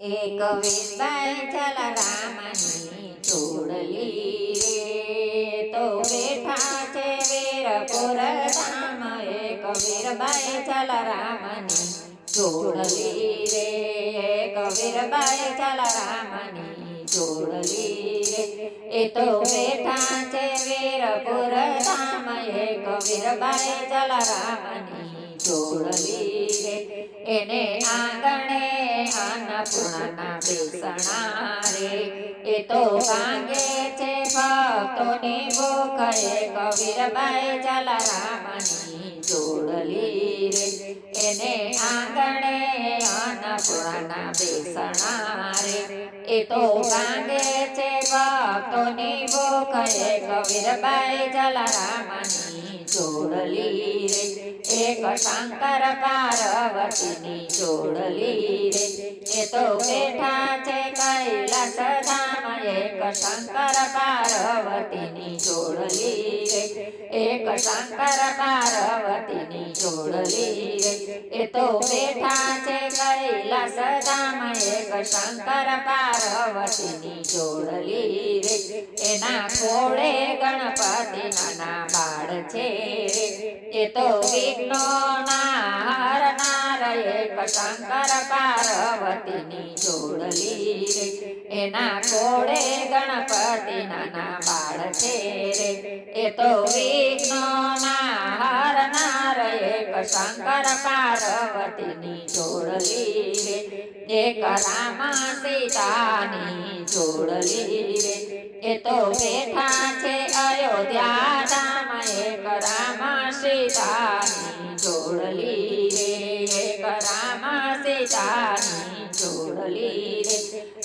એક વીરબાઈ રામની ચોડલી રે. તો બેઠા છે વીરપુર ધામ. એક વીરબાઈ રામની ચોડલી રે. એક વીરબાઈ રામની ચોડલી રે. એ તો બેઠા છે વીરપુર ધામ. એક વીરબાઈ રામની ચોડલી રે. એને આંગણે અન્નપૂર્ણા બેસણા રે એ તો ભાંગે છે ભક્તોની એક વીરબાઈ જલારામની જોડલી રે. એને આંગણે અન્નપૂર્ણા બેસણા રે એ તો ભાંગે છે ભક્તોની એક વીરબાઈ જલારામની જોડલી શંકર પાર્વતીની જોડલી રે એ તો બેઠા છે કૈલાસ ધામ એક શંકર પાર્વતીની જોડલી રે એક શંકર પાર્વતીની જોડલી રે એ તો બેઠા છે કૈલાસ ધામ એક શંકર પાર્વતીની જોડલી રે એના ખોળે ગણપતિ નાના બાળ છે એ તો વિઘ્નો એક શંકર પાર્વતીની જોડલી રે. એના કોડે ગણપતિના ના બાળ છે રે. એ તો વિઘ્નો શંકર પાર્વતીની જોડલી રે. એક રામ સીતાની જોડલી રે. એ તો બેઠા છે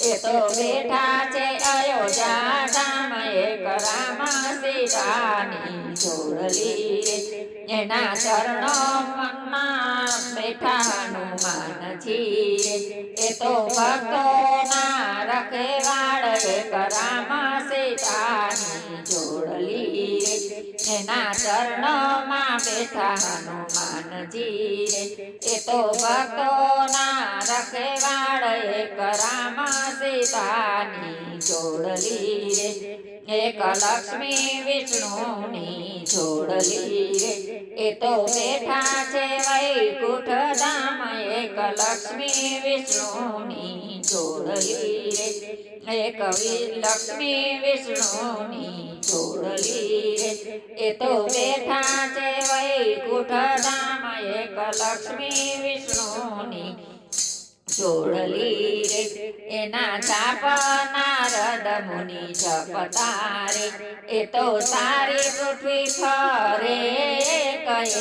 એ તો બેઠા છે અયોધ્યા ધામ એક રામ સીતાની જોડલી. એના ચરણો મનમાં બેઠા હનુમાનજી રે એ તો ભક્તોના રખેવાળ એક રામ સીતાની જોડલી. એના ચરણોમાં બેઠા હનુમાનજી એ તો ભક્તોના સીતાની જોડલી રે, એક લક્ષ્મી વિષ્ણુની જોડલી રે. એ તો બેઠા છે વૈકુઠ ધામ, એક લક્ષ્મી વિષ્ણુની જોડલી રે. એક લક્ષ્મી વિષ્ણુની જોડલી રે. એ તો બેઠા છે વૈકુઠ ધામ, એક લક્ષ્મી વિષ્ણુની જોડલી રે. એના જાપ નારદ મુનિ જપતારે એ તો સારી પૃથ્વી ફરે.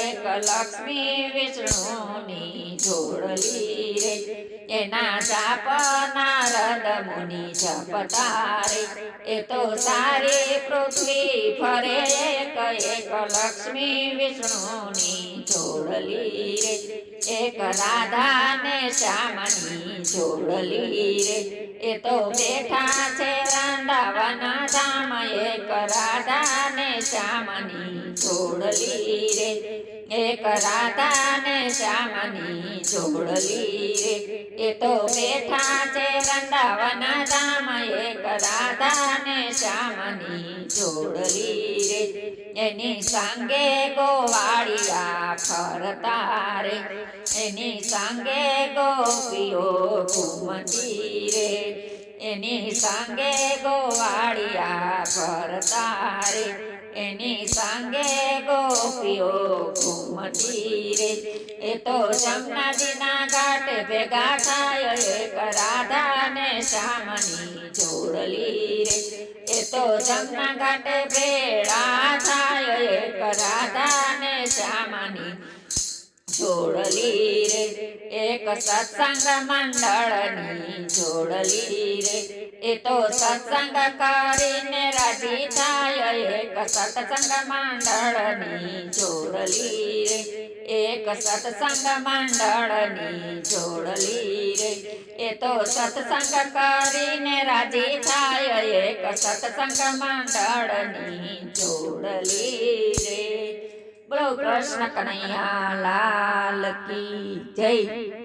એક લક્ષ્મી વિષ્ણુની જોડલી રે. એના જાપ નારદ મુનિ જપતારે એ તો સારી પૃથ્વી ફરે. એક લક્ષ્મી વિષ્ણુની જોડલી એક રાધા ને શ્યામની જોડલી રે. એ તો બેઠા છે વૃંદાવન ધામ એક રાધા ને શ્યામની જોડલી રે. એક રાધા ને શ્યામની જોડલી રે. એ તો બેઠા છે વૃંદાવન ધામ એક રાધા ને શ્યામની જોડલી રે. એની સાંગે ગોવાળિયા ફરતા તારે એની સાંગે ગોપીઓ ઘુમતી રે એની સાંગે ગોવાળિયા ફરતા રે એની સાંગે ગોપીઓ ઘુમતી રે એ તો જમનાજીના ઘાટ ભેગા થાય, એક રાધા ને જોડલી રે એ તો જમના ઘાટે ભેળા એક સત્સંગ મંડળની જોડલી રે? એ તો સત્સંગ કરીને રાજી થાય એક સત્સંગ મંડળની જોડલી રે. એક સત્સંગ મંડળની જોડલી રે. એ તો સત્સંગ કરીને રાજી થાય એક સત્સંગ મંડળની જોડલી રે. બોલો કૃષ્ણ કનૈયા લાલ કી જય.